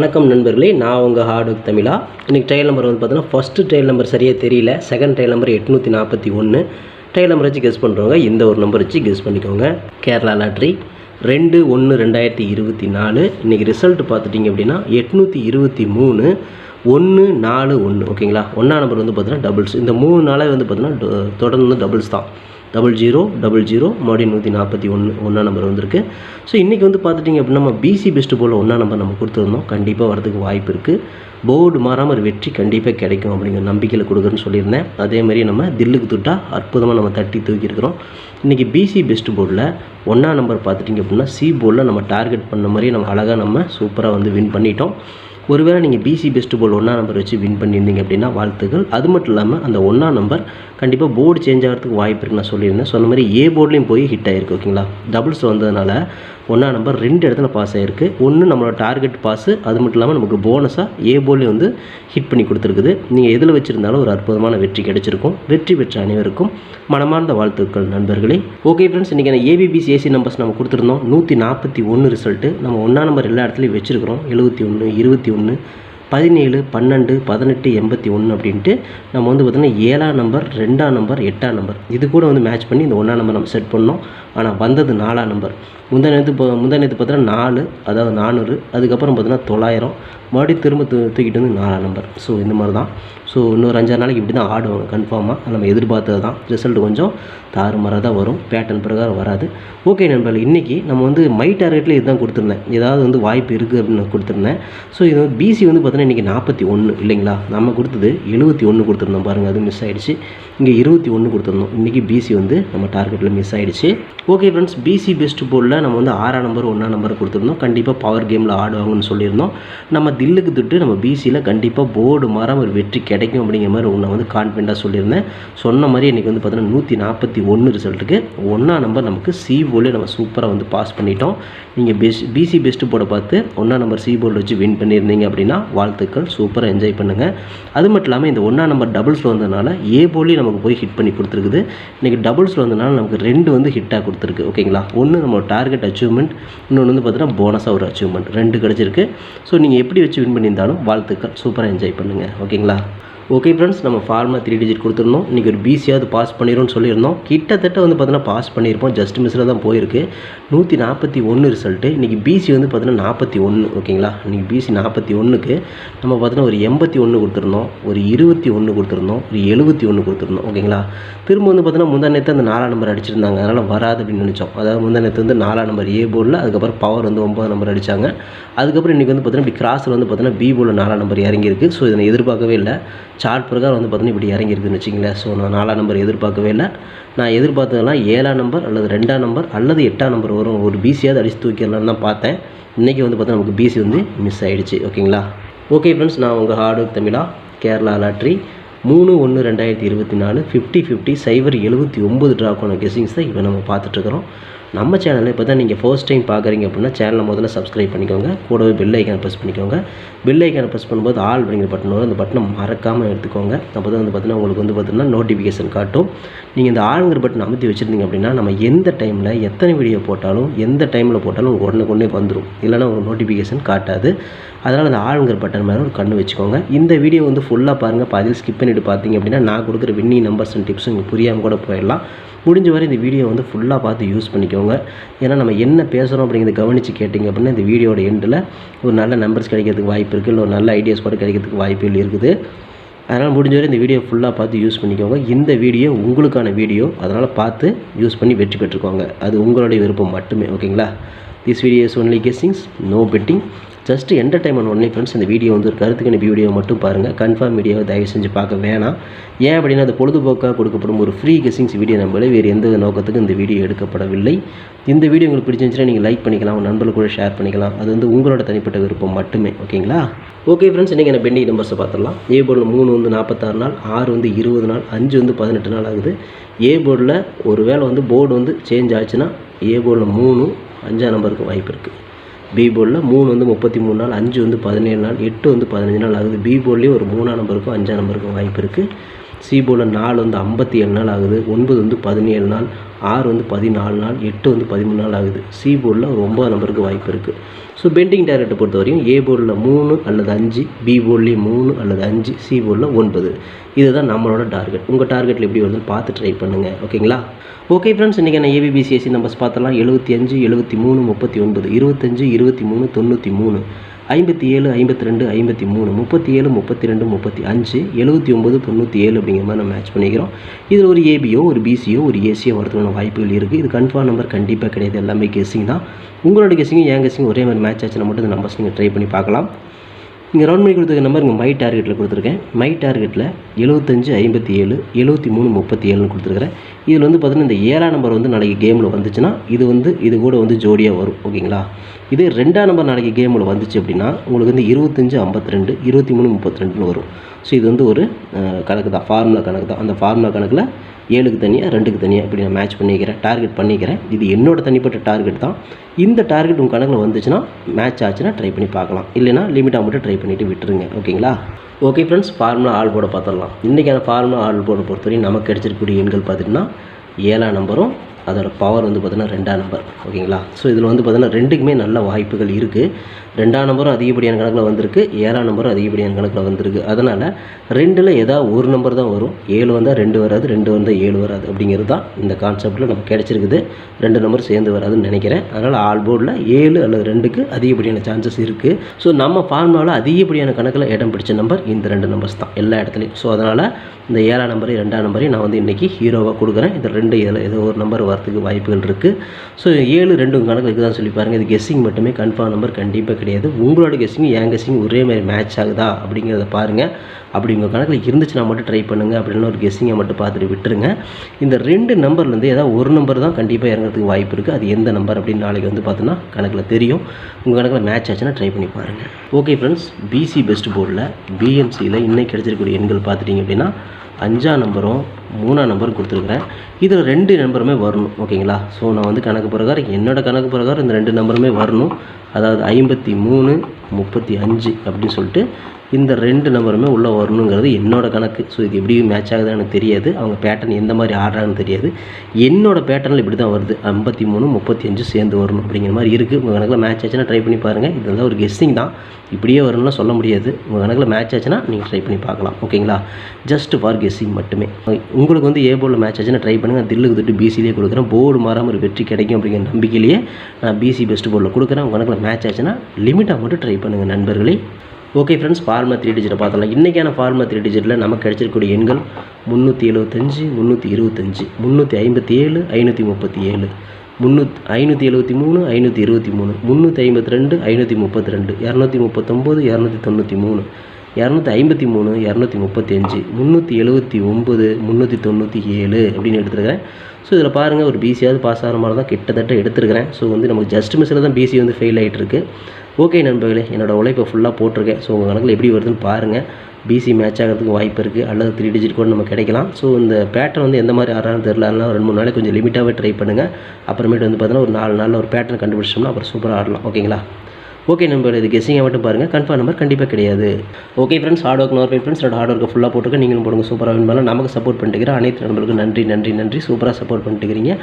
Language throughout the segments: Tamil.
வணக்கம் நண்பர்களே நான் உங்கள் ஹார்டு தமிழா. இன்றைக்கி ட்ரையல் நம்பர் வந்து பார்த்தீங்கன்னா ஃபஸ்ட்டு ட்ரையல் நம்பர் சரியாக தெரியல. செகண்ட் ட்ரையல் நம்பர் எட்நூற்றி நாற்பத்தி ஒன்று ட்ரையல் நம்பர் வச்சு கெஸ் பண்ணுறவங்க இந்த ஒரு நம்பர் வச்சு கெஸ் பண்ணிக்கோங்க. கேரளா லாட்ரி ரெண்டு ஒன்று ரெண்டாயிரத்தி இருபத்தி நாலு. இன்றைக்கி ரிசல்ட் பார்த்துட்டிங்க அப்படின்னா எட்நூற்றி இருபத்தி மூணு ஒன்று நாலு ஒன்று ஓகேங்களா ஒன்றா நம்பர் வந்து பார்த்தீங்கன்னா டபுள்ஸ் இந்த மூணு நாளாக வந்து பார்த்தீங்கன்னா டொ- தொடர்ந்து டபுள்ஸ் தான். டபுள் ஜீரோ டபுள் ஜீரோ மறுபடியும் நூற்றி நாற்பத்தி ஒன்று ஒன்றா நம்பர் வந்திருக்கு. ஸோ இன்றைக்கி வந்து பார்த்துட்டிங்க அப்படின்னா நம்ம பிசி பெஸ்ட்டு போல் ஒன்றா நம்பர் நம்ம கொடுத்துருந்தோம். கண்டிப்பாக வரதுக்கு வாய்ப்பு இருக்குது போர்டு மாறாமல் ஒரு வெற்றி கண்டிப்பாக கிடைக்கும் அப்படிங்கிற நம்பிக்கையில் கொடுக்குறேன்னு சொல்லியிருந்தேன். அதே மாதிரி நம்ம தில்லுக்கு துட்டா அற்புதமாக நம்ம தட்டி தூக்கியிருக்கிறோம். இன்றைக்கி பிசி பெஸ்ட்டு போர்டில் ஒன்றா நம்பர் பார்த்துட்டிங்க அப்படின்னா சி போர்டில் நம்ம டார்கெட் பண்ண மாதிரி நம்ம அழகாக நம்ம சூப்பராக வந்து வின் பண்ணிட்டோம். ஒருவேளை நீங்கள் பிசி பெஸ்ட் போல் ஒன்றா நம்பர் வச்சு வின் பண்ணியிருந்தீங்க அப்படின்னா வாழ்த்துக்கள். அது மட்டும் இல்லாமல் அந்த ஒன்றா நம்பர் கண்டிப்பாக போர்டு சேஞ்ச் ஆகிறதுக்கு வாய்ப்பு இருக்குன்னு நான் சொல்லியிருந்தேன். சொன்ன மாதிரி ஏ போர்ட்லேயும் போய் ஹிட் ஆகிருக்கு ஓகேங்களா டபுள்ஸ் வந்ததுனால ஒன்றா நம்பர் ரெண்டு இடத்துல பாஸ் ஆகிருக்கு ஒன்று நம்மளோட டார்கெட் பாஸு அது மட்டும் இல்லாமல் நமக்கு போனஸாக ஏ போலையும் வந்து ஹிட் பண்ணி கொடுத்துருக்குது. நீங்கள் எதில் வச்சுருந்தாலும் ஒரு அற்புதமான வெற்றி கிடைச்சிருக்கும். வெற்றி பெற்ற அனைவருக்கும் மனமார்ந்த வாழ்த்துக்கள் நண்பர்களே. ஓகே ஃப்ரெண்ட்ஸ் இன்றைக்கி நான் ஏபிபிசி ஏசி நம்பர்ஸ் நம்ம கொடுத்துருந்தோம். நூற்றி நாற்பத்தி ஒன்று ரிசல்ட்டு நம்ம ஒன்றா நம்பர் எல்லா இடத்துலையும் வச்சுருக்கிறோம். எழுபத்தி ஒன்று இருபத்தி ஒன்று பதினேழு பன்னெண்டு பதினெட்டு எண்பத்தி ஒன்று அப்படின்ட்டு நம்ம வந்து பார்த்திங்கன்னா ஏழாம் நம்பர் ரெண்டாம் நம்பர் எட்டாம் நம்பர் இது கூட வந்து மேட்ச் பண்ணி இந்த ஒன்றாம் நம்பர் நம்ம செட் பண்ணோம். ஆனால் வந்தது நாலாம் நம்பர் முந்தா நேற்று இப்போ முந்தா நேற்று பார்த்தீங்கன்னா நாலு அதாவது நானூறு அதுக்கப்புறம் பார்த்தீங்கன்னா தொள்ளாயிரம். மறுபடியும் திரும்ப தூ தூக்கிட்டு வந்து நாலாம் நம்பர் ஸோ இந்த மாதிரி தான் ஸோ இன்னொரு அஞ்சாறு நாளைக்கு இப்படி தான் ஆடுவாங்க கன்ஃபார்மாக நம்ம எதிர்பார்த்தது தான். ரிசல்ட் கொஞ்சம் தாறுமாறாக தான் வரும். பேட்டர்ன் பிரகாரம் வராது. ஓகே நண்பர்கள் இன்றைக்கி நம்ம வந்து மை டார்கெட்டில் இதுதான் கொடுத்துருந்தேன். ஏதாவது வந்து வாய்ப்பு இருக்குது அப்படின்னு கொடுத்துருந்தேன். ஸோ இது வந்து பிசி வந்து பார்த்தீங்கன்னா இன்றைக்கி நாற்பத்தி ஒன்று இல்லைங்களா? நம்ம கொடுத்தது எழுபத்தி ஒன்று கொடுத்துருந்தோம் பாருங்கள் அது மிஸ் ஆகிடுச்சு இங்கே இருபத்தி ஒன்று கொடுத்துருந்தோம். இன்றைக்கி பிசி வந்து நம்ம டார்கெட்டில் மிஸ் ஆகிடுச்சு ஓகே ஃப்ரெண்ட்ஸ் பிசி பெஸ்ட் போர்டில் நம்ம வந்து ஆறாம் நம்பர் ஒன்றாம் நம்பர் கொடுத்துருந்தோம். கண்டிப்பாக பவர் கேமில் ஆடுவாங்கன்னு சொல்லியிருந்தோம். நம்ம தில்லுக்கு துட்டு நம்ம பிசியில் கண்டிப்பாக போர்டு மாறாம ஒரு வெற்றி கிடைக்கும் அப்படிங்கிற மாதிரி உன்னை வந்து கான்ஃபிடண்ட்டாக சொல்லியிருந்தேன். சொன்ன மாதிரி இன்றைக்கி வந்து பார்த்தீங்கன்னா நூற்றி நாற்பத்தி ஒன்று ரிசல்ட்டுக்கு ஒன்றாம் நம்பர் நமக்கு சி போர்டில் நம்ம சூப்பராக வந்து பாஸ் பண்ணிட்டோம். நீங்கள் பெஸ்ட் பிசி பெஸ்ட் போர்டை பார்த்து ஒன்றாம் நம்பர் சி போர்டில் வச்சு வின் பண்ணியிருந்தீங்க அப்படின்னா வாழ்த்துக்கள். சூப்பராக என்ஜாய் பண்ணுங்கள் அது மட்டும் இல்லாமல் இந்த ஒன்றா நம்பர் டபுள்ஸில் வந்ததுனால ஏ போலி நமக்கு போய் ஹிட் பண்ணி கொடுத்துருக்குது. இன்றைக்கி டபுள்ஸில் வந்ததுனால நமக்கு ரெண்டு வந்து ஹிட்டாக கொடுத்துருக்கு. ஓகேங்களா ஒன்று நம்ம டார்கெட் அச்சீவ்மெண்ட் இன்னொன்று வந்து பார்த்தீங்கன்னா போனஸாக ஒரு அச்சீவ்மெண்ட் ரெண்டு கிடச்சிருக்கு. ஸோ நீங்கள் எப்படி வச்சு வின் பண்ணியிருந்தாலும் வாழ்த்துக்கள். சூப்பராக என்ஜாய் பண்ணுங்கள் ஓகேங்களா ஓகே ஃப்ரெண்ட்ஸ் நம்ம ஃபார்மில் த்ரீ டிஜிட் கொடுத்துருந்தோம். இன்றைக்கி ஒரு பிசியாவது பாஸ் பண்ணிடும்னு சொல்லியிருந்தோம். கிட்டத்தட்ட வந்து பார்த்தீங்கன்னா பாஸ் பண்ணியிருப்போம். ஜஸ்ட் மிஸ்ஸில் தான் போயிருக்கு. நூற்றி நாற்பத்தி ஒன்று ரிசல்ட்டு இன்றைக்கி பிசி வந்து பார்த்தீங்கன்னா நாற்பத்தி ஒன்று ஓகேங்களா இன்றைக்கி பிசி நாற்பத்தி ஒன்றுக்கு நம்ம பார்த்தீங்கன்னா ஒரு எண்பத்தி ஒன்று கொடுத்துருந்தோம். ஒரு இருபத்தி ஒன்று கொடுத்துருந்தோம். ஒரு எழுபத்தி ஒன்று கொடுத்துருந்தோம் ஓகேங்களா திரும்ப வந்து பார்த்தீங்கன்னா முந்தா நேற்று அந்த நாலாம் நம்பர் அடிச்சிருந்தாங்க. அதனால் வராது அப்படின்னு நினச்சோம். அதாவது முந்தா நேற்று வந்து நாலாம் நம்பர் ஏ போர்டில் அதுக்கப்புறம் பவர் வந்து ஒம்பது நம்பர் அடித்தாங்க அதுக்கப்புறம் இன்றைக்கி வந்து பார்த்தீங்கன்னா இப்படி கிராஸில் வந்து பார்த்தீங்கன்னா பி போர்டில் நாலாம் நம்பர் இறங்கியிருக்கு. ஸோ இதை எதிர்பார்க்கவே இல்லை. சார்ட் பிரகாரம் வந்து பார்த்தீங்கன்னா இப்படி இறங்கியிருக்குன்னு வச்சிங்களேன் ஸோ நான் நாலாம் நம்பர் எதிர்பார்க்கவே இல்லை. நான் எதிர்பார்த்ததெல்லாம் ஏழாம் நம்பர் அல்லது ரெண்டாம் நம்பர் அல்லது எட்டாம் நம்பர் வரும். ஒரு பிசியாவது அடித்து தூக்கிடலான்னு தான் பார்த்தேன். இன்றைக்கி வந்து பார்த்தீங்கன்னா நமக்கு பிசி வந்து மிஸ் ஆகிடுச்சு ஓகேங்களா? ஓகே ஃப்ரெண்ட்ஸ் நான் உங்கள் ஹார்டு தமிழா கேரளா லாட்ரி மூணு ஒன்று ரெண்டாயிரத்தி இருபத்தி நாலு ஃபிஃப்டி ஃபிஃப்டி சைபர் எழுபத்தி ஒம்பது ட்ராக்கான கெஸிங்ஸ் தான் இப்போ நம்ம பார்த்துட்ருக்குறோம் நம்ம சேனலில் இப்போ தான் நீங்கள் ஃபர்ஸ்ட் டைம் பார்க்குறீங்க அப்படின்னா சேனலை முதல்ல சப்ஸ்கிரைப் பண்ணிக்கோங்க. கூடவே பெல் ஐக்கானை ப்ரெஸ் பண்ணிக்கோங்க. பெல் ஐக்கானை ப்ரெஸ் பண்ணும்போது ஆல் அப்படிங்கிற பட்டன் வரும். அந்த பட்டனை மறக்காமல் எடுத்துக்கோங்க. அப்போ தான் வந்து பார்த்தீங்கன்னா உங்களுக்கு வந்து பார்த்தீங்கன்னா நோட்டிஃபிகேஷன் காட்டும். நீங்கள் இந்த ஆளுங்கிற பட்டன் அமுத்தி வச்சுருந்தீங்க அப்படின்னா நம்ம எந்த டைமில் எத்தனை வீடியோ போட்டாலும் எந்த டைமில் போட்டாலும் உடனே கொண்டே வந்துடும் இல்லைன்னா உங்களுக்கு நோட்டிஃபிகேஷன் காட்டாது. அதனால் அந்த ஆளுங்கிற பட்டன் மேலே ஒரு கண்ணு வச்சுக்கோங்க. இந்த வீடியோ வந்து ஃபுல்லாக பாருங்கள் பாதியில் ஸ்கிப் பண்ணிவிட்டு பார்த்தீங்க அப்படின்னா நான் கொடுக்குற வின்னி நம்பர்ஸ் அண்ட் டிப்ஸ் உங்களுக்கு புரியாமல் கூட போயிடலாம். முடிஞ்ச வரை இந்த வீடியோ வந்து ஃபுல்லாக பார்த்து யூஸ் பண்ணிக்கோங்க. ஏன்னா நம்ம என்ன பேசுகிறோம் அப்படிங்கிறத கவனித்து கேட்டிங்க அப்படின்னா இந்த வீடியோட எண்டில் ஒரு நல்ல நம்பர்ஸ் கிடைக்கிறதுக்கு வாய்ப்பு இருக்குது இல்லை ஒரு நல்ல ஐடியாஸ் கூட கிடைக்கிறதுக்கு வாய்ப்புகள் இருக்குது. அதனால் முடிஞ்ச வரை இந்த வீடியோ ஃபுல்லாக பார்த்து யூஸ் பண்ணிக்கோங்க. இந்த வீடியோ உங்களுக்கான வீடியோ அதனால் பார்த்து யூஸ் பண்ணி வெற்றி பெற்றுக்கோங்க. அது உங்களுடைய விருப்பம் மட்டுமே. ஓகேங்களா this video is only guessings no betting just entertainment only friends இந்த வீடியோ வந்து ஒரு கருத்துக்கு வீடியோ மட்டும் பாருங்கள் கன்ஃபார்ம் வீடியோவை தயவு செஞ்சு பார்க்க வேணாம். ஏன் அப்படின்னா அது பொழுதுபோக்காக கொடுக்கப்படும் ஒரு ஃப்ரீ கெஸிங்ஸ் வீடியோ நம்மளே வேறு எந்த நோக்கத்துக்கும் இந்த வீடியோ எடுக்கப்படவில்லை. இந்த வீடியோ உங்களுக்கு பிடிச்சிருந்துச்சுன்னா நீங்கள் லைக் பண்ணிக்கலாம். உங்கள் நண்பர்கள் கூட ஷேர் பண்ணிக்கலாம். அது வந்து உங்களோட தனிப்பட்ட விருப்பம் மட்டுமே. ஓகேங்களா ஓகே ஃப்ரெண்ட்ஸ் இன்றைக்கி என்ன பெண்டிங் நம்பர்ஸை பார்த்துடலாம். ஏ போர்டில் மூணு வந்து நாற்பத்தாறு நாள் ஆறு வந்து இருபது நாள் அஞ்சு வந்து பதினெட்டு நாள் ஆகுது. ஏ போர்டில் ஒரு வேளை வந்து போர்டு வந்து சேஞ்ச் ஆச்சுன்னா ஏ போர்டில் மூணு அஞ்சாம் நம்பருக்கு வாய்ப்பு இருக்குது பி போர்டில் மூணு வந்து முப்பத்தி மூணு நாள் அஞ்சு வந்து பதினேழு நாள் எட்டு வந்து பதினஞ்சு நாள் ஆகுது. பி போர்ட்லேயும் ஒரு மூணாம் நம்பருக்கும் அஞ்சாம் நம்பருக்கும் வாய்ப்பு இருக்குது சி போர்டில் நாலு வந்து ஐம்பத்தி ஏழு நாள் ஆகுது. ஒன்பது வந்து பதினேழு நாள் ஆறு வந்து பதினாலு நாள் எட்டு வந்து பதிமூணு நாள் ஆகுது. சி போர்டில் ஒரு ஒம்பது நம்பருக்கு வாய்ப்பு இருக்குது ஸோ பெண்டிங் டார்கெட்டை பொறுத்தவரையும் ஏ போர்டில் மூணு அல்லது அஞ்சு பி போர்ட்லேயும் மூணு அல்லது அஞ்சு சி போர்டில் ஒன்பது. இதுதான் நம்மளோட டார்கெட் உங்கள் டார்கெட்டில் எப்படி வருதுன்னு பார்த்து ட்ரை பண்ணுங்கள் ஓகேங்களா ஓகே ஃப்ரெண்ட்ஸ் இன்றைக்கி நான் ஏபிபிசிஎஸ்சி நம்பர்ஸ் பார்த்தலாம் எழுபத்தி அஞ்சு எழுபத்தி மூணு முப்பத்தி ஒன்பது இருபத்தஞ்சு இருபத்தி மூணு தொண்ணூற்றி மூணு. ஐம்பத்தி ஏழு ஐம்பத்தி ரெண்டு ஐம்பத்தி மூணு முப்பத்தி ஏழு முப்பத்தி ரெண்டு முப்பத்தி அஞ்சு எழுபத்தி ஒம்பது தொண்ணூற்றி ஏழு அப்படிங்கிற மாதிரி நம்ம மேட்ச் பண்ணிக்கிறோம். இதில் ஒரு ஏபியோ ஒரு பிசியோ ஒரு ஏசியோ வரதுக்கான வாய்ப்புகள் இருக்குது இது கன்ஃபார்ம் நம்பர் கண்டிப்பாக கிடையாது. எல்லாமே கெஸ்ஸிங் தான். உங்களோட கெஸ்ஸிங்கும் என் கெஸ்ஸிங் ஒரே மாதிரி மேட்ச் ஆச்சுன்னா மட்டும் இந்த நம்பர்ஸ் நீங்கள் ட்ரை பண்ணி பார்க்கலாம். இங்கே ரவுண்ட் பண்ணி கொடுத்துருக்க நம்பர் இங்கே மை டார்கெட்டில் கொடுத்துருக்கேன். மை டார்கெட்டில் எழுபத்தஞ்சு ஐம்பத்தி ஏழு எழுபத்தி மூணு முப்பத்தி ஏழுன்னு கொடுத்துருக்குறேன். இதில் வந்து பார்த்திங்கன்னா இந்த ஏழாம் நம்பர் வந்து நாளைக்கு கேமில் வந்துச்சுன்னா இது வந்து இது கூட வந்து ஜோடியாக வரும் ஓகேங்களா? இதே ரெண்டாம் நம்பர் நாளைக்கு கேமில் வந்துச்சு அப்படின்னா உங்களுக்கு வந்து இருபத்தஞ்சு ஐம்பத்தி ரெண்டு இருபத்தி மூணு முப்பத்தி ரெண்டுன்னு வரும். ஸோ இது வந்து ஒரு கணக்கு தான் ஃபார்முலா கணக்கு தான் அந்த ஃபார்முலா கணக்கில் ஏழுக்கு தனியாக ரெண்டுக்கு தனியாக இப்படி நான் மேட்ச் பண்ணிக்கிறேன் டார்கெட் பண்ணிக்கிறேன். இது என்னோட தனிப்பட்ட டார்கெட் தான். இந்த டார்கெட் உங்கள் கணக்கில் வந்துச்சுன்னா மேட்ச் ஆச்சுன்னா ட்ரை பண்ணி பார்க்கலாம். இல்லைனா லிமிட்டாக மட்டும் ட்ரை பண்ணிவிட்டு விட்டுருங்க. ஓகேங்களா? ஓகே ஃப்ரெண்ட்ஸ் ஃபார்முலா ஆள் போட பார்த்துடலாம். இன்றைக்கான ஃபார்முலா ஆள் போட பொறுத்தவரையும் நமக்கு கிடைச்சிருக்கக்கூடிய எண்கள் பார்த்திங்கன்னா ஏழாம் நம்பரும் அதோடய பவர் வந்து பார்த்திங்கன்னா ரெண்டாம் நம்பர் ஓகேங்களா? ஸோ இதில் வந்து பார்த்திங்கன்னா ரெண்டுக்குமே நல்ல வாய்ப்புகள் இருக்குது ரெண்டாம் நம்பரும் அதிகப்படியான கணக்கில் வந்திருக்கு. ஏழாம் நம்பரும் அதிகப்படியான கணக்கில் வந்திருக்கு. அதனால் ரெண்டில் ஏதாவது ஒரு நம்பர் தான் வரும். ஏழு வந்தால் ரெண்டு வராது ரெண்டு வந்தால் ஏழு வராது அப்படிங்கிறது தான் இந்த கான்செப்ட்டில் நமக்கு கிடச்சிருக்குது. ரெண்டு நம்பர் சேர்ந்து வராதுன்னு நினைக்கிறேன். அதனால் ஆல் போர்டில் ஏழு அல்லது ரெண்டுக்கு அதிகப்படியான சான்சஸ் இருக்குது ஸோ நம்ம ஃபார்முலாவில் அதிகப்படியான கணக்கில் இடம் பிடிச்ச நம்பர் இந்த ரெண்டு நம்பர்ஸ் தான் எல்லா இடத்துலையும். ஸோ அதனால் இந்த ஏழாம் நம்பரையும் ரெண்டாம் நம்பரையும் நான் வந்து இன்றைக்கி ஹீரோவாக கொடுக்குறேன். இந்த ரெண்டு இதில் ஏதோ ஒரு நம்பர் வரதுக்கு வாய்ப்புகள் இருக்குது ஸோ ஏழு ரெண்டும் கணக்கு இருக்குதான் சொல்லி பாருங்கள் இது கெஸ்ஸிங் மட்டுமே கன்ஃபார்ம் நம்பர் கண்டிப்பாக கிடையாது. உங்களோட கெஸ்ஸிங் என் கெஸ்ஸிங் ஒரே மாதிரி மேட்ச் ஆகுதா அப்படிங்கிறத பாருங்கள் அப்படி உங்கள் கணக்கில் இருந்துச்சுன்னா மட்டும் ட்ரை பண்ணுங்கள் அப்படின்னு ஒரு கெஸ்ஸிங்கை மட்டும் பார்த்துட்டு விட்டுருங்க. இந்த ரெண்டு நம்பர்லேருந்து ஏதாவது ஒரு நம்பர் தான் கண்டிப்பாக இறங்குறதுக்கு வாய்ப்பு இருக்குது அது எந்த நம்பர் அப்படின்னு நாளைக்கு வந்து பார்த்தோன்னா கணக்கில் தெரியும். உங்கள் கணக்கில் மேட்ச் ஆச்சுன்னா ட்ரை பண்ணி பாருங்கள் ஓகே ஃப்ரெண்ட்ஸ் பிசி பெஸ்ட் போர்டில் பிஎம்சியில் இன்னைக்கு கிடைச்சிருக்கக்கூடிய எண்கள் பார்த்துட்டிங்க அப்படின்னா அஞ்சாம் நம்பரும் மூணாம் நம்பரும் கொடுத்துருக்குறேன். இதில் ரெண்டு நம்பருமே வரணும் ஓகேங்களா? ஸோ நான் வந்து கணக்கு பிரகாரம் என்னோடய கணக்கு பிரகாரம் இந்த ரெண்டு நம்பருமே வரணும். அதாவது ஐம்பத்தி மூணு முப்பத்தி அஞ்சு அப்படின்னு சொல்லிட்டு இந்த ரெண்டு நம்பருமே உள்ளே வரணுங்கிறது என்னோடய கணக்கு. ஸோ இது எப்படி மேட்ச் ஆகுதுன்னு எனக்கு தெரியாது. அவங்க பேட்டர்ன் எந்த மாதிரி ஆடுறாங்கன்னு தெரியாது. என்னோட பேட்டர்னில் இப்படி தான் வருது. ஐம்பத்தி மூணு முப்பத்தி அஞ்சு சேர்ந்து வரணும் அப்படிங்கிற மாதிரி இருக்குது உங்கள் கணக்கில் மேட்ச் ஆச்சுன்னா ட்ரை பண்ணி பாருங்கள் இதெல்லாம் ஒரு கெஸ்ஸிங் தான். இப்படியே வரணும்லாம் சொல்ல முடியாது. உங்கள் கணக்கில் மேட்ச் ஆச்சுன்னா நீங்கள் ட்ரை பண்ணி பார்க்கலாம். ஓகேங்களா ஜஸ்ட் ஃபார் கெஸ்ஸிங் மட்டுமே. உங்களுக்கு வந்து ஏ போர்டில் மேட்ச் ஆச்சுன்னா ட்ரை பண்ணுங்கள் தில்லுக்கு தொட்டு பிசிலேயே கொடுக்குறேன். போர்டு மாறாமல் ஒரு வெற்றி கிடைக்கும் அப்படிங்கிற நம்பிக்கையிலேயே நான் பிசி பெஸ்ட் போர்டில் கொடுக்குறேன். உங்கள் கணக்கில் மேட்ச் ஆச்சுன்னா லிமிட்டாக மட்டும் ட்ரை பண்ணுங்கள் நண்பர்களே. ஓகே ஃப்ரெண்ட்ஸ் ஃபார்மா த்ரீ டிஜிட்டை பார்த்தலாம் இன்றைக்கான ஃபார்மா த்ரீ டிஜிட்டில் நமக்கு கிடைச்சிருக்கக்கூடிய எண்கள் முந்நூற்றி எழுபத்தஞ்சு முந்நூற்றி இருபத்தஞ்சி முந்நூற்றி ஐம்பத்தி ஏழு ஐநூற்றி முப்பத்தி ஏழு முந்நூத் ஐநூற்றி எழுபத்தி மூணு ஐநூற்றி இருபத்தி மூணு முந்நூற்றி ஐம்பத்தி ரெண்டு ஐநூற்றி முப்பத்தி ரெண்டு இரநூத்தி முப்பத்தொம்போது இரநூத்தி தொண்ணூற்றி மூணு. இரநூத்தி ஐம்பத்தி மூணு இரநூத்தி முப்பத்தஞ்சு முந்நூற்றி எழுபத்தி ஒம்பது முந்நூற்றி தொண்ணூற்றி ஏழு அப்படின்னு எடுத்துருக்கேன் ஸோ இதில் பாருங்கள் ஒரு பிசியாவது பாஸ் ஆகிற மாதிரி தான் கிட்டத்தட்ட எடுத்துருக்கிறேன். ஸோ வந்து நமக்கு ஜஸ்ட் மிஸ்ஸில் தான் பிசி வந்து ஃபெயில் ஆகிட்டு இருக்கு ஓகே நண்பர்களே என்னோடய உழைப்பை ஃபுல்லாக போட்டிருக்கேன். ஸோ உங்கள் கணக்கில் எப்படி வருதுன்னு பாருங்கள் பிசி மேட்ச் ஆகிறதுக்கு வாய்ப்பு இருக்குது அல்லது த்ரீ டிஜிட் கூட நம்ம கிடைக்கலாம். ஸோ இந்த பேட்டர்ன் வந்து எந்த மாதிரி ஆடுறான்னு தெரியல அதனால் ரெண்டு மூணு நாளைக்கு கொஞ்சம் லிமிட்டாகவே ட்ரை பண்ணுங்கள் அப்புறமேட்டு வந்து பார்த்தீங்கன்னா ஒரு நாலு நாளில் ஒரு பேட்டர்ன் கண்டுபிடிச்சோம்னா அப்புறம் சூப்பராக ஆடலாம். ஓகேங்களா ஓகே நம்பர் இது கெஸ்ஸிங்காக மட்டும் பாருங்கள் கன்ஃபார்ம் நம்பர் கண்டிப்பாக கிடையாது. Okay friends hard work nor friends என்னோட ஹார்ட் ஒர்க்கை ஃபுல்லாக போட்டுருக்க நீங்களும் போடுங்க சூப்பராக வின் பண்ணலாம். நமக்கு சப்போர்ட் பண்ணிட்டுக்கிற அனைத்து நண்பர்களுக்கும் நன்றி நன்றி நன்றி. சூப்பராக சப்போர்ட் பண்ணிட்டுக்கிறீங்க.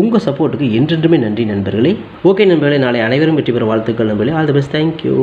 உங்கள் சப்போர்ட்டுக்கு என்றென்றுமே நன்றி நண்பர்களே. ஓகே நண்பர்களே நாளை அனைவரும் வெற்றி பெற வாழ்த்துக்கள் நண்பர்களே. All the best thank you